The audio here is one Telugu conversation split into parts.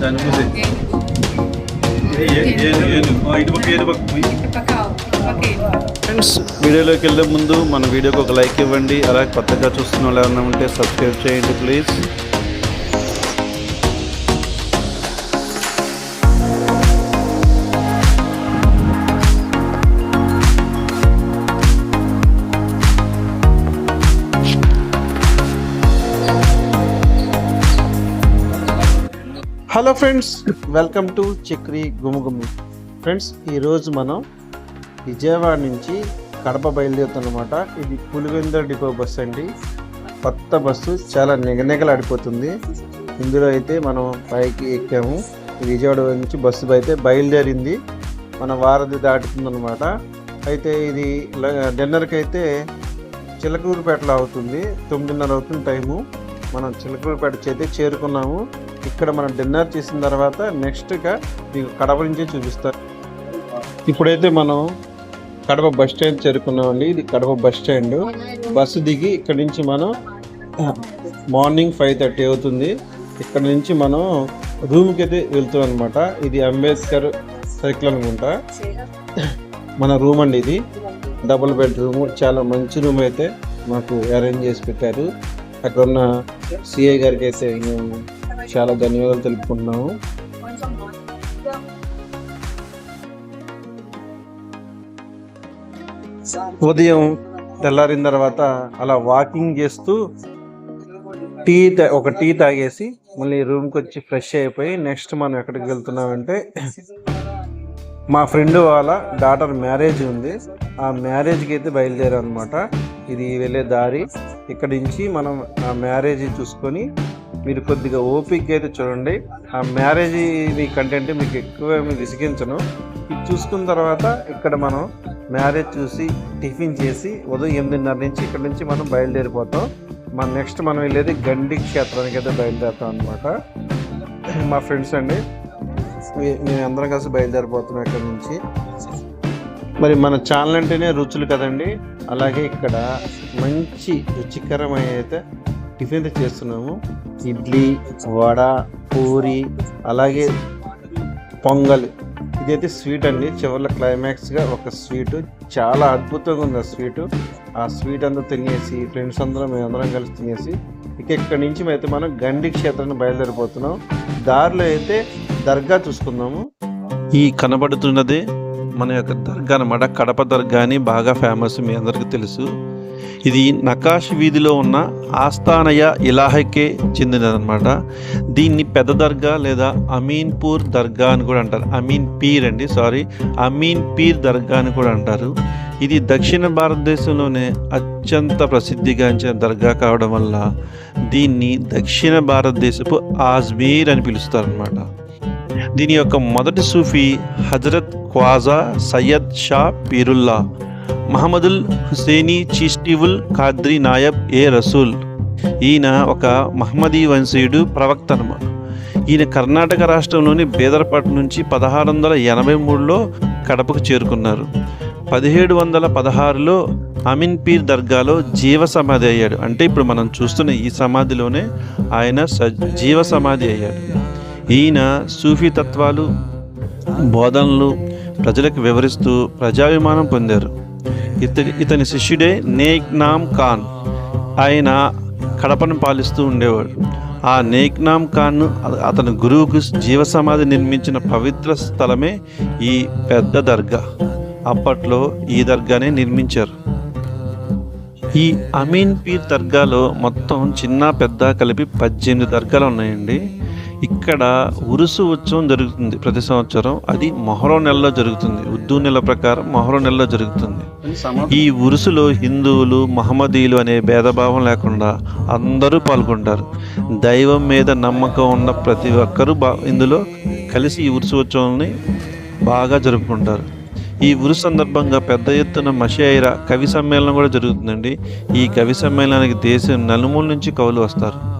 దాని మూసే ఫ్రెండ్స్ వీడియోలోకి వెళ్ళే ముందు మన వీడియోకి ఒక లైక్ ఇవ్వండి. అలాగే కొత్తగా చూస్తున్న వాళ్ళు ఎవరైనా ఉంటే సబ్స్క్రైబ్ చేయండి please hello friends welcome to Chakri Gumagumi. Friends ఈరోజు మనం విజయవాడ నుంచి కడప బయలుదేరుతున్నమాట ఇది పులివెందుల డిపో బస్ అండి. కొత్త బస్సు చాలా నిగనిగలాడిపోతుంది. ఇందులో అయితే మనం పైకి ఎక్కాము. విజయవాడ నుంచి బస్సు అయితే బయలుదేరింది. మన వారధి దాటుతుందన్నమాట. అయితే ఇది డిన్నర్కి అయితే చిలకూరుపేటలో అవుతుంది. తొమ్మిదిన్నర అవుతుంది టైము. మనం చిలకలపేట అయితే చేరుకున్నాము. ఇక్కడ మనం డిన్నర్ చేసిన తర్వాత నెక్స్ట్గా మీకు కడప నుంచే చూపిస్తారు ఇప్పుడైతే మనం కడప బస్ స్టాండ్ చేరుకున్నామండి. ఇది కడప బస్ స్టాండ్. బస్సు దిగి ఇక్కడ నుంచి మనం మార్నింగ్ ఫైవ్ థర్టీ అవుతుంది. ఇక్కడ నుంచి మనం రూమ్కి అయితే వెళ్తాం అనమాట ఇది అంబేద్కర్ సైకిల్ అనుకుంటా. మన రూమ్ అండి ఇది. డబుల్ బెడ్ రూమ్ చాలా మంచి రూమ్ అయితే మాకు అరేంజ్ చేసి పెట్టారు. అక్కడ ఉన్న సిఐ గారికి అయితే మేము చాలా ధన్యవాదాలు తెలుపుకుంటున్నాము. ఉదయం తెల్లారిన తర్వాత అలా వాకింగ్ చేస్తూ టీ ఒక టీ తాగేసి మళ్ళీ రూమ్కి వచ్చి ఫ్రెష్ అయిపోయి నెక్స్ట్ మనం ఎక్కడికి వెళ్తున్నామంటే మా ఫ్రెండ్ వాళ్ళ డాటర్ మ్యారేజ్ ఉంది. ఆ మ్యారేజ్కి అయితే బయలుదేరాం అనమాట ఇది వెళ్ళే దారి. ఇక్కడ నుంచి మనం ఆ మ్యారేజ్ చూసుకొని మీరు కొద్దిగా ఓపిక అయితే చూడండి. ఆ మ్యారేజ్ కంటెంట్ మీకు ఎక్కువ ఏమీ విసిగించను. ఇది చూసుకున్న తర్వాత ఇక్కడ మనం మ్యారేజ్ చూసి టిఫిన్ చేసి ఉదయం ఎనిమిదిన్నర నుంచి ఇక్కడ నుంచి మనం బయలుదేరిపోతాం. మన నెక్స్ట్ మనం వెళ్ళేది గండి క్షేత్రానికి అయితే బయలుదేరుతాం అనమాట మా ఫ్రెండ్స్ అండి మేము అందరం కలిసి బయలుదేరిపోతున్నాం ఇక్కడ నుంచి. మరి మన ఛానల్ అంటేనే రుచులు కదండి. అలాగే ఇక్కడ మంచి రుచికరమైన అయితే టిఫిన్ అయితే చేస్తున్నాము. ఇడ్లీ వడ పూరి అలాగే పొంగల్. ఇదైతే స్వీట్ అండి. చివరిలో క్లైమాక్స్గా ఒక స్వీట్. చాలా అద్భుతంగా ఉంది ఆ స్వీట్. ఆ స్వీట్ అంతా తినేసి ఫ్రెండ్స్ అందరం మేము అందరం కలిసి తినేసి ఇక ఇక్కడ నుంచి అయితే మనం గండి క్షేత్రాన్ని బయలుదేరిపోతున్నాం. దారిలో అయితే దర్గా చూసుకుందాము. ఈ కనబడుతున్నదే మన యొక్క దర్గా అనమాట కడప దర్గా అని బాగా ఫేమస్ మీ అందరికీ తెలుసు. ఇది నకాష్ వీధిలో ఉన్న ఆస్థానయ ఇలాహకే చెందినదనమాట దీన్ని పెద్ద దర్గా లేదా అమీన్పూర్ దర్గా అని కూడా అంటారు. అమీన్ పీర్ అండి సారీ. అమీన్ పీర్ దర్గా అని కూడా అంటారు. ఇది దక్షిణ భారతదేశంలోనే అత్యంత ప్రసిద్ధిగాంచిన దర్గా కావడం వల్ల దీన్ని దక్షిణ భారతదేశపు ఆజ్మీర్ అని పిలుస్తారనమాట దీని యొక్క మొదటి సూఫీ హజరత్ ఖ్వాజా సయ్యద్ షా పీరుల్లా. మహమ్మదుల్ హుసేనీ చిస్టివుల్ ఖాద్రి నాయబ్ ఏ రసూల్. ఈయన ఒక మహమ్మదీ వంశీయుడు ప్రవక్త ఈయన కర్ణాటక రాష్ట్రంలోని బేదరపట్నం నుంచి పదహారు వందల ఎనభై మూడులో కడపకు చేరుకున్నారు. పదిహేడు వందల పదహారులో అమీన్ పీర్ దర్గాలో జీవ సమాధి అయ్యాడు. అంటే ఇప్పుడు మనం చూస్తున్న ఈ సమాధిలోనే ఆయన స జీవ సమాధి అయ్యాడు. ఈయన సూఫీ తత్వాలు బోధనలు ప్రజలకు వివరిస్తూ ప్రజాభిమానం పొందారు. ఇతని ఇతని శిష్యుడే నేక్నామ్ ఖాన్. ఆయన కడపను పాలిస్తూ ఉండేవాడు. ఆ నేక్నామ్ ఖాన్ అతని గురువుకు జీవ సమాధి నిర్మించిన పవిత్ర స్థలమే ఈ పెద్ద దర్గా. అప్పట్లో ఈ దర్గానే నిర్మించారు. ఈ అమీన్ పీర్ దర్గాలో మొత్తం చిన్న పెద్ద కలిపి పద్దెనిమిది దర్గాలు ఉన్నాయండి. ఇక్కడ ఉరుసు ఉత్సవం జరుగుతుంది ప్రతి సంవత్సరం. అది మొహరం నెలలో జరుగుతుంది. ఉర్దూ నెల ప్రకారం మొహరం నెలలో జరుగుతుంది. ఈ ఉరుసులో హిందువులు మహమ్మదీయులు అనే భేదభావం లేకుండా అందరూ పాల్గొంటారు. దైవం మీద నమ్మకం ఉన్న ప్రతి ఒక్కరూ బా ఇందులో కలిసి ఈ ఉరుసు ఉత్సవాన్ని బాగా జరుపుకుంటారు. ఈ ఉరు సందర్భంగా పెద్ద ఎత్తున మషాయిరా కవి సమ్మేళనం కూడా జరుగుతుందండి. ఈ కవి సమ్మేళనానికి దేశం నలుమూల నుంచి కవులు వస్తారు.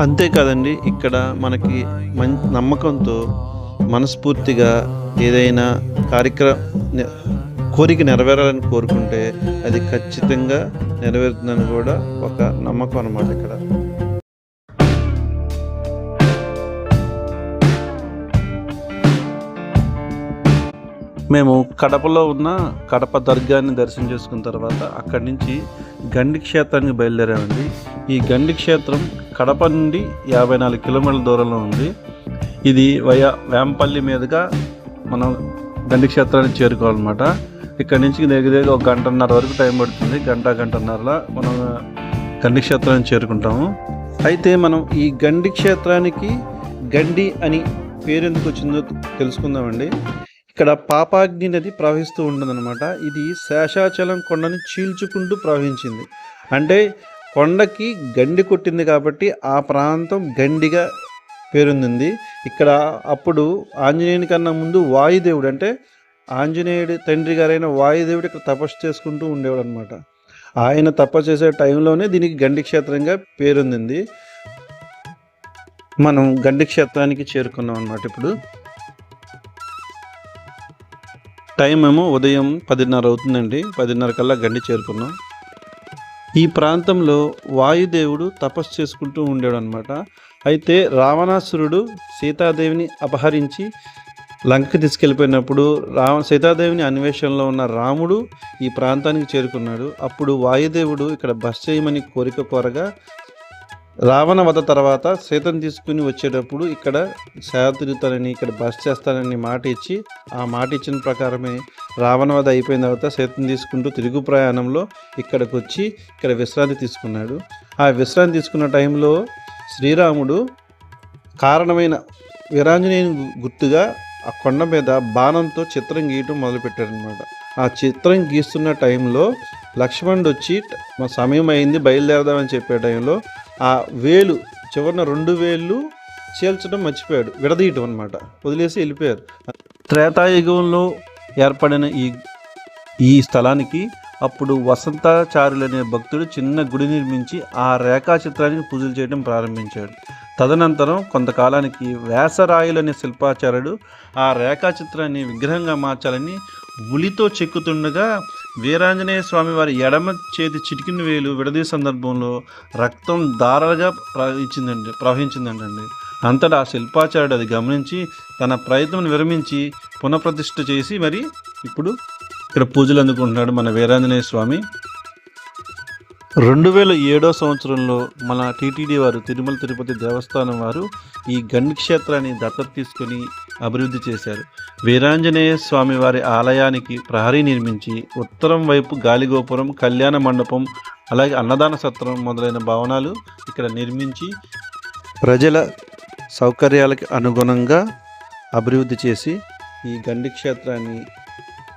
అంతేకాదండి ఇక్కడ మనకి మన్ నమ్మకంతో మనస్ఫూర్తిగా ఏదైనా కార్యక్రమ కోరిక నెరవేరాలని కోరుకుంటే అది ఖచ్చితంగా నెరవేరుతుందని కూడా ఒక నమ్మకం అన్నమాట ఇక్కడ. మేము కడపలో ఉన్న కడప దర్గాన్ని దర్శనం చేసుకున్న తర్వాత అక్కడి నుంచి గండి క్షేత్రానికి బయలుదేరామండి. ఈ గండి క్షేత్రం కడప నుండి యాభై నాలుగు కిలోమీటర్ల దూరంలో ఉంది. ఇది వయా వేంపల్లి మీదుగా మనం గండి క్షేత్రానికి చేరుకోవాలన్నమాట. ఇక్కడ నుంచి దగ్గర దగ్గర ఒక గంటన్నర వరకు టైం పడుతుంది. గంట గంటన్నరలో మనం గండి క్షేత్రానికి చేరుకుంటాము. అయితే మనం ఈ గండి క్షేత్రానికి గండి అని పేరు ఎందుకు వచ్చిందో తెలుసుకుందామండి. ఇక్కడ పాపాగ్ని నది ప్రవహిస్తూ ఉంటుందన్నమాట. ఇది శేషాచలం కొండని చీల్చుకుంటూ ప్రవహించింది. అంటే కొండకి గండి కొట్టింది కాబట్టి ఆ ప్రాంతం గండిగా పేరుంది ఇక్కడ అప్పుడు ఆంజనేయుని కన్నా ముందు వాయుదేవుడు అంటే ఆంజనేయుడి తండ్రి గారైన వాయుదేవుడు ఇక్కడ తపస్సు చేసుకుంటూ ఉండేవాడు అనమాట ఆయన తపస్సు చేసే టైంలోనే దీనికి గండి క్షేత్రంగా పేరుంది మనం గండి క్షేత్రానికి చేరుకున్నాం అనమాట ఇప్పుడు. టైం ఏమో ఉదయం పదిన్నర అవుతుందండి. పదిన్నర కల్లా గండి చేరుకున్నాం. ఈ ప్రాంతంలో వాయుదేవుడు తపస్సు చేసుకుంటూ ఉండేడు అనమాట అయితే రావణాసురుడు సీతాదేవిని అపహరించి లంకకి తీసుకెళ్ళిపోయినప్పుడు రావ సీతాదేవిని అన్వేషణలో ఉన్న రాముడు ఈ ప్రాంతానికి చేరుకున్నాడు. అప్పుడు వాయుదేవుడు ఇక్కడ బస్ చేయమని కోరిక కోరగా రావణ వధ తర్వాత సీతను తీసుకుని వచ్చేటప్పుడు ఇక్కడ శాతిరుతానని తిరుగుతానని ఇక్కడ బస్ చేస్తానని మాట ఇచ్చి ఆ మాట ఇచ్చిన ప్రకారమే రావణ వధ అయిపోయిన తర్వాత సీతను తీసుకుంటూ తిరుగు ప్రయాణంలో ఇక్కడికి వచ్చి ఇక్కడ విశ్రాంతి తీసుకున్నాడు. ఆ విశ్రాంతి తీసుకున్న టైంలో శ్రీరాముడు కారణమైన వీరాంజనేయుని గుర్తుగా ఆ కొండ మీద బాణంతో చిత్రం గీయటం మొదలుపెట్టారనమాట ఆ చిత్రం గీస్తున్న టైంలో లక్ష్మణుడు వచ్చి మా సమయం అయింది బయలుదేరదామని చెప్పే టైంలో ఆ వేలు చివరిన రెండు వేళ్ళు చీల్చడం మర్చిపోయాడు. విడదీయటం అనమాట వదిలేసి వెళ్ళిపోయారు. త్రేతాయుగంలో ఏర్పడిన ఈ ఈ స్థలానికి అప్పుడు వసంతాచారులు అనే భక్తుడు చిన్న గుడి నిర్మించి ఆ రేఖాచిత్రానికి పూజలు చేయడం ప్రారంభించాడు. తదనంతరం కొంతకాలానికి వేసరాయులనే అనే శిల్పాచార్యుడు ఆ రేఖాచిత్రాన్ని విగ్రహంగా మార్చాలని ఉలితో చెక్కుతుండగా వీరాంజనేయ స్వామి వారి ఎడమ చేతి చిటికిన వేలు విడదీ సందర్భంలో రక్తం దారాలుగా ప్రవహించిందండి ప్రవహించిందంటండి. అంతటా ఆ శిల్పాచార్యుడు అది గమనించి తన ప్రయత్నం విరమించి పునఃప్రతిష్ఠ చేసి మరి ఇప్పుడు ఇక్కడ పూజలు అందుకుంటున్నాడు మన వీరాంజనేయ స్వామి. రెండు వేల ఏడో సంవత్సరంలో మన టీటీడీ వారు తిరుమల తిరుపతి దేవస్థానం వారు ఈ గండి క్షేత్రాన్ని దత్తత తీసుకొని అభివృద్ధి చేశారు. వీరాంజనేయ స్వామి వారి ఆలయానికి ప్రహరీ నిర్మించి ఉత్తరం వైపు గాలిగోపురం కళ్యాణ మండపం అలాగే అన్నదాన సత్రం మొదలైన భవనాలు ఇక్కడ నిర్మించి ప్రజల సౌకర్యాలకి అనుగుణంగా అభివృద్ధి చేసి ఈ గండి క్షేత్రాన్ని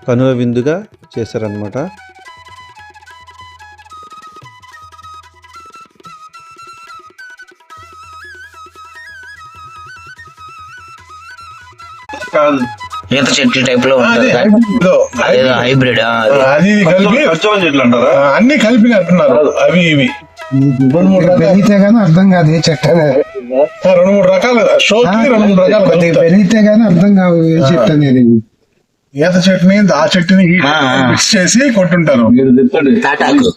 కనుల విందుగా చేశారనమాట ఈత చెట్టు టైప్లో హైబ్రిడ్ అది. కలిపి చెట్లు అంటారా? అన్ని కలిపి అంటున్నారు అవి ఇవి. రెండు మూడు రకాలు. పెరిగితే గానీ అర్థం కాదు ఏ చెట్టు అనేది. రెండు మూడు రకాలు. షోకి రెండు మూడు రకాలు కొద్దిగా. పెరిగితే గానీ అర్థం కాదు ఏ చెట్టు అనేది. ఈత చెట్టుని ఆ చెట్టుని. మిక్స్ చేసి కొట్టుంటారు. తాటాకు.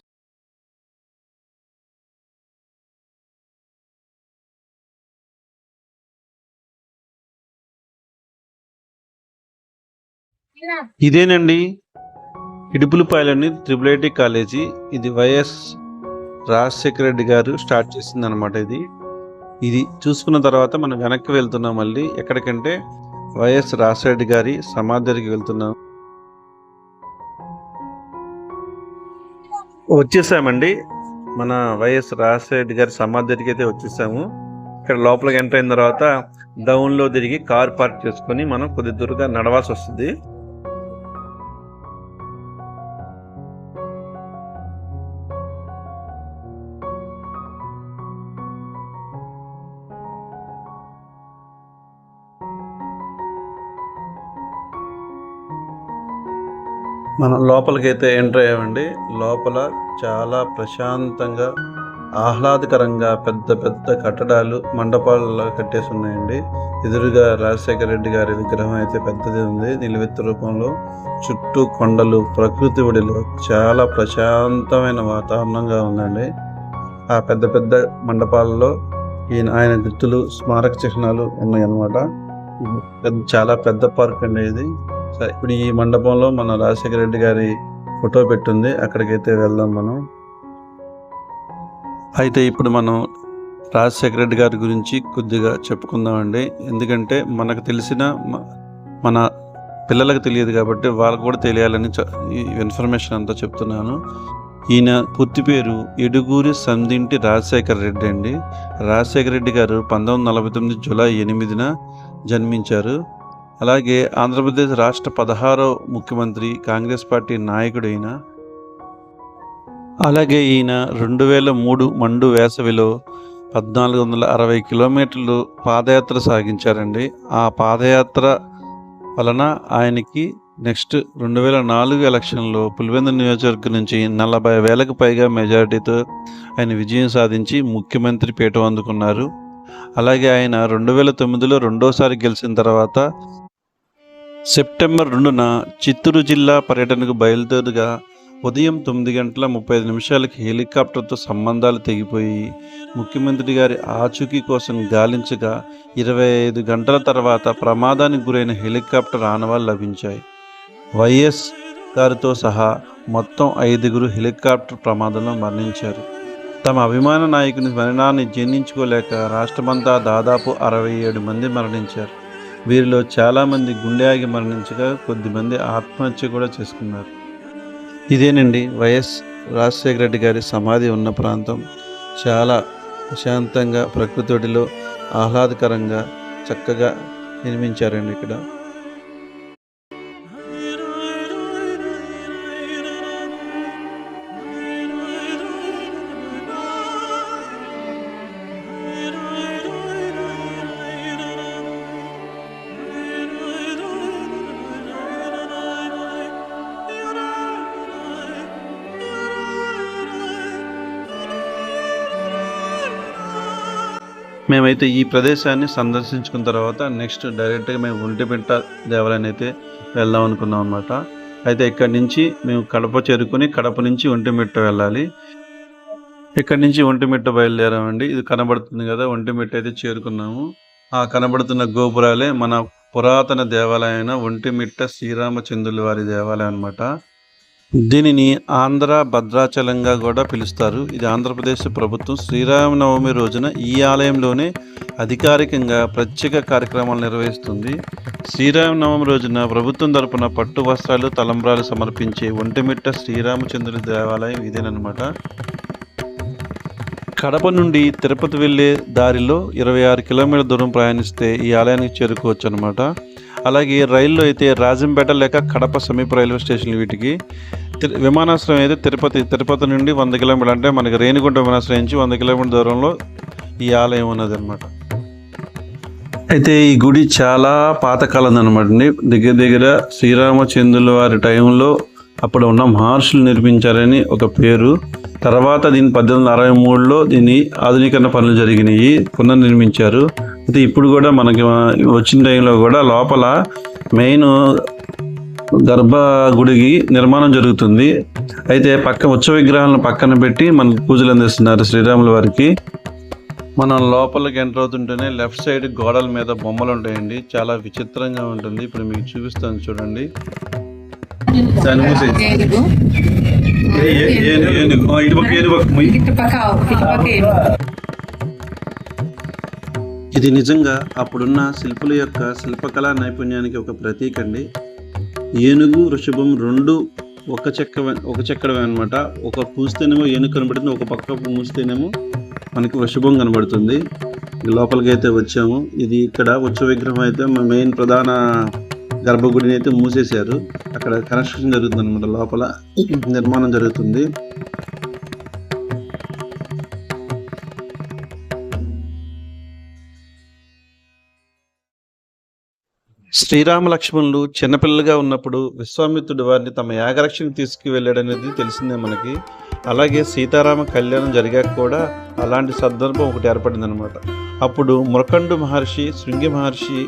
ఇదేనండి. ఇడుపులపాయలని త్రిపుల్ ఐటీ కాలేజీ. ఇది వైఎస్ రాజశేఖర రెడ్డి గారు స్టార్ట్ చేసింది అనమాట ఇది. ఇది చూసుకున్న తర్వాత మనం వెనక్కి వెళ్తున్నాం మళ్ళీ. ఎక్కడికంటే వైఎస్ రాజశేఖర రెడ్డి గారి సమాధి దగ్గరికి వెళ్తున్నాం. వచ్చేసామండి. మన వైఎస్ రాజశేఖర రెడ్డి గారి సమాధి దగ్గరికి అయితే వచ్చేసాము. ఇక్కడ లోపలికి ఎంటర్ అయిన తర్వాత డౌన్లో తిరిగి కార్ పార్క్ చేసుకొని మనం కొద్ది దూరంగా నడవాల్సి వస్తుంది. మనం లోపలికైతే ఎంటర్ అయ్యామండి. లోపల చాలా ప్రశాంతంగా ఆహ్లాదకరంగా పెద్ద పెద్ద కట్టడాలు మండపాలలో కట్టేసి ఉన్నాయండి. ఎదురుగా రాజశేఖర రెడ్డి గారి విగ్రహం అయితే పెద్దది ఉంది. నిలువెత్తు రూపంలో చుట్టూ కొండలు ప్రకృతి ఒడిలో చాలా ప్రశాంతమైన వాతావరణంగా ఉందండి. ఆ పెద్ద పెద్ద మండపాలలో ఈయన ఆయన గుర్తులు స్మారక చిహ్నాలు ఉన్నాయన్నమాట. పెద్ద- చాలా పెద్ద పార్క్ అండి ఇది. సరే ఇప్పుడు ఈ మండపంలో మన రాజశేఖర రెడ్డి గారి ఫోటో పెట్టుంది. అక్కడికైతే వెళ్దాం మనం. అయితే ఇప్పుడు మనం రాజశేఖర రెడ్డి గారి గురించి కొద్దిగా చెప్పుకుందామండి. ఎందుకంటే మనకు తెలిసిన మ- మన పిల్లలకు తెలియదు కాబట్టి వాళ్ళకు కూడా తెలియాలని చ- ఈ ఇన్ఫర్మేషన్ అంతా చెప్తున్నాను. ఈయన పూర్తి పేరు ఎడుగూరి సందింటి రాజశేఖర రెడ్డి అండి. రాజశేఖర రెడ్డి గారు పంతొమ్మిది వందల నలభై తొమ్మిది జూలై ఎనిమిదిన జన్మించారు. అలాగే ఆంధ్రప్రదేశ్ రాష్ట్ర పదహారో ముఖ్యమంత్రి కాంగ్రెస్ పార్టీ నాయకుడైన అలాగే ఈయన రెండు వేల మూడు మండు వేసవిలో పద్నాలుగు వందల అరవై కిలోమీటర్లు పాదయాత్ర సాగించారండి. ఆ పాదయాత్ర వలన ఆయనకి నెక్స్ట్ రెండు వేల నాలుగు ఎలక్షన్లో పులివెందు నియోజకవర్గం నుంచి నలభై వేలకు పైగా మెజారిటీతో ఆయన విజయం సాధించి ముఖ్యమంత్రి పీఠం అందుకున్నారు. అలాగే ఆయన రెండు వేల తొమ్మిదిలో రెండోసారి గెలిచిన తర్వాత సెప్టెంబర్ రెండున చిత్తూరు జిల్లా పర్యటనకు బయలుదేరుగా ఉదయం తొమ్మిది గంటల ముప్పై ఐదు నిమిషాలకి హెలికాప్టర్తో సంబంధాలు తెగిపోయి ముఖ్యమంత్రి గారి ఆచూకీ కోసం గాలించగా ఇరవై ఐదు గంటల తర్వాత ప్రమాదానికి గురైన హెలికాప్టర్ ఆనవాలు లభించాయి. వైఎస్ గారితో సహా మొత్తం ఐదుగురు హెలికాప్టర్ ప్రమాదంలో మరణించారు. తమ అభిమాన నాయకుని మరణాన్ని జీర్ణించుకోలేక రాష్ట్రమంతా దాదాపు అరవై ఏడు మంది మరణించారు. వీరిలో చాలామంది గుండె ఆగి మరణించగా కొద్దిమంది ఆత్మహత్య కూడా చేసుకున్నారు. ఇదేనండి వైఎస్ రాజశేఖర రెడ్డి గారి సమాధి ఉన్న ప్రాంతం. చాలా ప్రశాంతంగా ప్రకృతిలో ఆహ్లాదకరంగా చక్కగా నిర్మించారండి ఇక్కడ. మేమైతే ఈ ప్రదేశాన్ని సందర్శించుకున్న తర్వాత నెక్స్ట్ డైరెక్ట్గా మేము ఒంటిమిట్ట దేవాలయం అయితే వెళ్దాం అనుకున్నాం అనమాట అయితే ఇక్కడి నుంచి మేము కడప చేరుకుని కడప నుంచి ఒంటిమిట్ట వెళ్ళాలి. ఇక్కడి నుంచి ఒంటిమిట్ట బయలుదేరామండి. ఇది కనబడుతుంది కదా ఒంటిమిట్ట అయితే చేరుకున్నాము. ఆ కనబడుతున్న గోపురాలే మన పురాతన దేవాలయమైన ఒంటిమిట్ట శ్రీరామచంద్రుల వారి దేవాలయం అనమాట దీనిని ఆంధ్ర భద్రాచలంగా కూడా పిలుస్తారు. ఇది ఆంధ్రప్రదేశ్ ప్రభుత్వం శ్రీరామనవమి రోజున ఈ ఆలయంలోనే అధికారికంగా ప్రత్యేక కార్యక్రమాలు నిర్వహిస్తుంది. శ్రీరామనవమి రోజున ప్రభుత్వం తరపున పట్టు వస్త్రాలు తలంబ్రాలు సమర్పించే ఒంటిమిట్ట శ్రీరామచంద్రుడి దేవాలయం ఇదేనమాట కడప నుండి తిరుపతి వెళ్ళే దారిలో ఇరవై ఆరు కిలోమీటర్ల దూరం ప్రయాణిస్తే ఈ ఆలయానికి చేరుకోవచ్చు అనమాట అలాగే రైల్లో అయితే రాజంపేట లేక కడప సమీప రైల్వే స్టేషన్ వీటికి. తిరు- విమానాశ్రయం అయితే తిరుపతి తిరుపతి నుండి వంద కిలోమీటర్లు అంటే మనకి రేణిగుంట విమానాశ్రయం నుంచి వంద కిలోమీటర్ దూరంలో ఈ ఆలయం ఉన్నది అనమాట అయితే ఈ గుడి చాలా పాతకాలం అనమాట అండి. దగ్గర దగ్గర శ్రీరామచంద్రుల వారి టైంలో అప్పుడు ఉన్న మహర్షులు నిర్మించారని ఒక పేరు. తర్వాత దీని పద్దెనిమిది వందల అరవై మూడులో దీన్ని ఆధునీకరణ పనులు జరిగినాయి పునర్నిర్మించారు. అయితే ఇప్పుడు కూడా మనకి వచ్చిన టైంలో కూడా లోపల మెయిన్ గర్భగుడికి నిర్మాణం జరుగుతుంది అయితే పక్క ఉత్సవ విగ్రహాలను పక్కన పెట్టి మనకు పూజలు అందిస్తున్నారు శ్రీరాముల వారికి మనం లోపలికి ఎంటర్ అవుతుంటేనే లెఫ్ట్ సైడ్ గోడల మీద బొమ్మలు ఉంటాయండి చాలా విచిత్రంగా ఉంటుంది ఇప్పుడు మీకు చూపిస్తాను చూడండి ఇది నిజంగా అప్పుడున్న శిల్పుల యొక్క శిల్పకళా నైపుణ్యానికి ఒక ప్రతీక అండి. ఏనుగు వృషభం రెండు ఒక చెక్క ఒక చెక్కడమే అనమాట ఒక పూస్తేనేమో ఏనుగు కనబడుతుంది ఒక పక్క మూస్తేనేమో మనకి వృషభం కనబడుతుంది. లోపలికి అయితే వచ్చాము. ఇది ఇక్కడ ఉత్సవ విగ్రహం అయితే మెయిన్ ప్రధాన గర్భగుడిని అయితే మూసేశారు. అక్కడ కన్స్ట్రక్షన్ జరుగుతుంది అనమాట లోపల. నిర్మాణం జరుగుతుంది. శ్రీరామ లక్ష్మణులు చిన్నపిల్లలుగా ఉన్నప్పుడు విశ్వామిత్రుడు వారిని తమ యాగరక్షణకు తీసుకువెళ్ళాడనేది తెలిసిందే మనకి. అలాగే సీతారామ కళ్యాణం జరిగాక కూడా అలాంటి సందర్భం ఒకటి ఏర్పడిందనమాట. అప్పుడు మురకండు మహర్షి శృంగి మహర్షి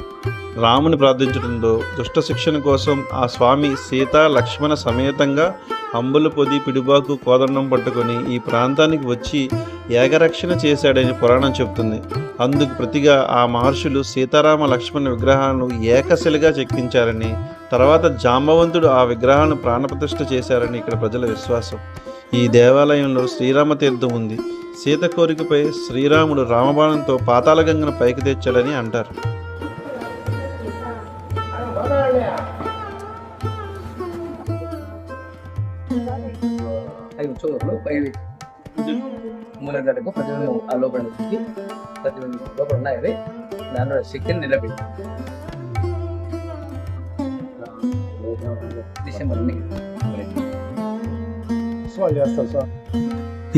రాముని ప్రార్థించడంతో దుష్ట శిక్షణ కోసం ఆ స్వామి సీత లక్ష్మణ సమేతంగా అంబుల పొది పిడుబాకు కోదండం పట్టుకొని ఈ ప్రాంతానికి వచ్చి ఏకరక్షణ చేశాడని పురాణం చెబుతుంది. అందుకు ప్రతిగా ఆ మహర్షులు సీతారామ లక్ష్మణ విగ్రహాలను ఏకశిలగా చెక్కించారని తర్వాత జాంబవంతుడు ఆ విగ్రహాలను ప్రాణప్రతిష్ఠ చేశారని ఇక్కడ ప్రజల విశ్వాసం. ఈ దేవాలయంలో శ్రీరామ తీర్థం ఉంది. సీత కోరికపై శ్రీరాముడు రామబాణంతో పాతాళగంగను పైకి తెచ్చాడని అంటారు. ఐదు చోర్లు పైవి మూలగడకు పద్దెనిమిది ఆ లోపల నుంచి పద్దెనిమిది లోపల ఉన్నాయి అవి దానిలో శక్తిని నిలబెట్టి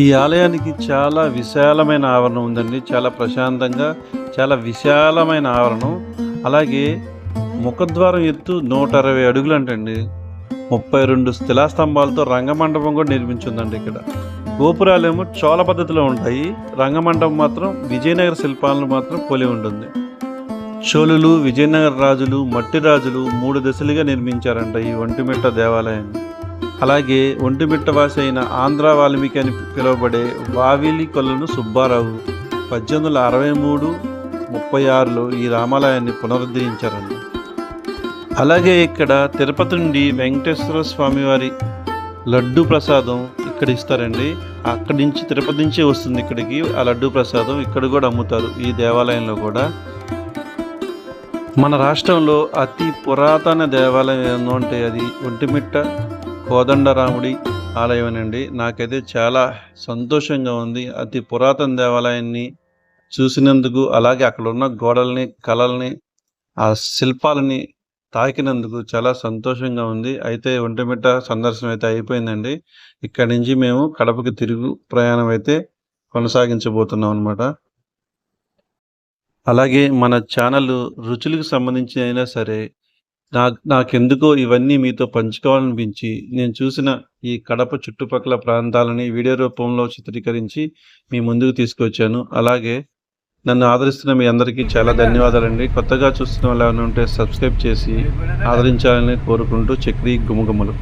ఈ ఆలయానికి చాలా విశాలమైన ఆవరణం ఉందండి. చాలా ప్రశాంతంగా చాలా విశాలమైన ఆవరణం. అలాగే ముఖద్వారం ఎత్తు నూట అరవై అడుగులు అంటండి. ముప్పై రెండు శిలాస్తంభాలతో రంగమండపం కూడా నిర్మించిందండి ఇక్కడ. గోపురాలేమో చోళ పద్ధతిలో ఉంటాయి. రంగమండపం మాత్రం విజయనగర శిల్పాలను మాత్రం పోలి ఉంటుంది. చోళులు విజయనగర రాజులు మట్టి రాజులు మూడు దశలుగా నిర్మించారంట ఈ ఒంటిమిట్ట దేవాలయాన్ని. అలాగే ఒంటిమిట్ట వాసి అయిన ఆంధ్ర వాల్మీకి అని పిలువబడే వావిలి కొలను సుబ్బారావు పద్దెనిమిది వందల అరవై మూడు ముప్పై ఆరులో ఈ రామాలయాన్ని పునరుద్ధరించారండి అలాగే ఇక్కడ తిరుపతి నుండి వెంకటేశ్వర స్వామివారి లడ్డు ప్రసాదం ఇక్కడ ఇస్తారండి. అక్కడి నుంచి తిరుపతి నుంచి వస్తుంది ఇక్కడికి. ఆ లడ్డు ప్రసాదం ఇక్కడ కూడా అమ్ముతారు ఈ దేవాలయంలో కూడా. మన రాష్ట్రంలో అతి పురాతన దేవాలయం ఏందో అంటే అది ఒంటిమిట్ట కోదండరాముడి అండి నాకైతే చాలా సంతోషంగా ఉంది. అతి పురాతన దేవాలయాన్ని చూసినందుకు అలాగే అక్కడ ఉన్న గోడల్ని కళల్ని ఆ శిల్పాలని తాకినందుకు చాలా సంతోషంగా ఉంది. అయితే ఒంటిమిట్ట సందర్శనం అయితే అయిపోయిందండి. ఇక్కడి నుంచి మేము కడపకి తిరుగు ప్రయాణం అయితే కొనసాగించబోతున్నాం అనమాట అలాగే మన ఛానల్ రుచులకు సంబంధించి అయినా సరే నాకు నాకెందుకో ఇవన్నీ మీతో పంచుకోవాలనిపించి నేను చూసిన ఈ కడప చుట్టుపక్కల ప్రాంతాలని వీడియో రూపంలో చిత్రీకరించి మీ ముందుకు తీసుకొచ్చాను. అలాగే నన్ను ఆదరిస్తున్న మీ అందరికీ చాలా ధన్యవాదాలండి. కొత్తగా చూస్తున్న వాళ్ళు ఉంటే సబ్స్క్రైబ్ చేసి ఆదరించాలని కోరుకుంటూ చక్రీ గుమగుమలు.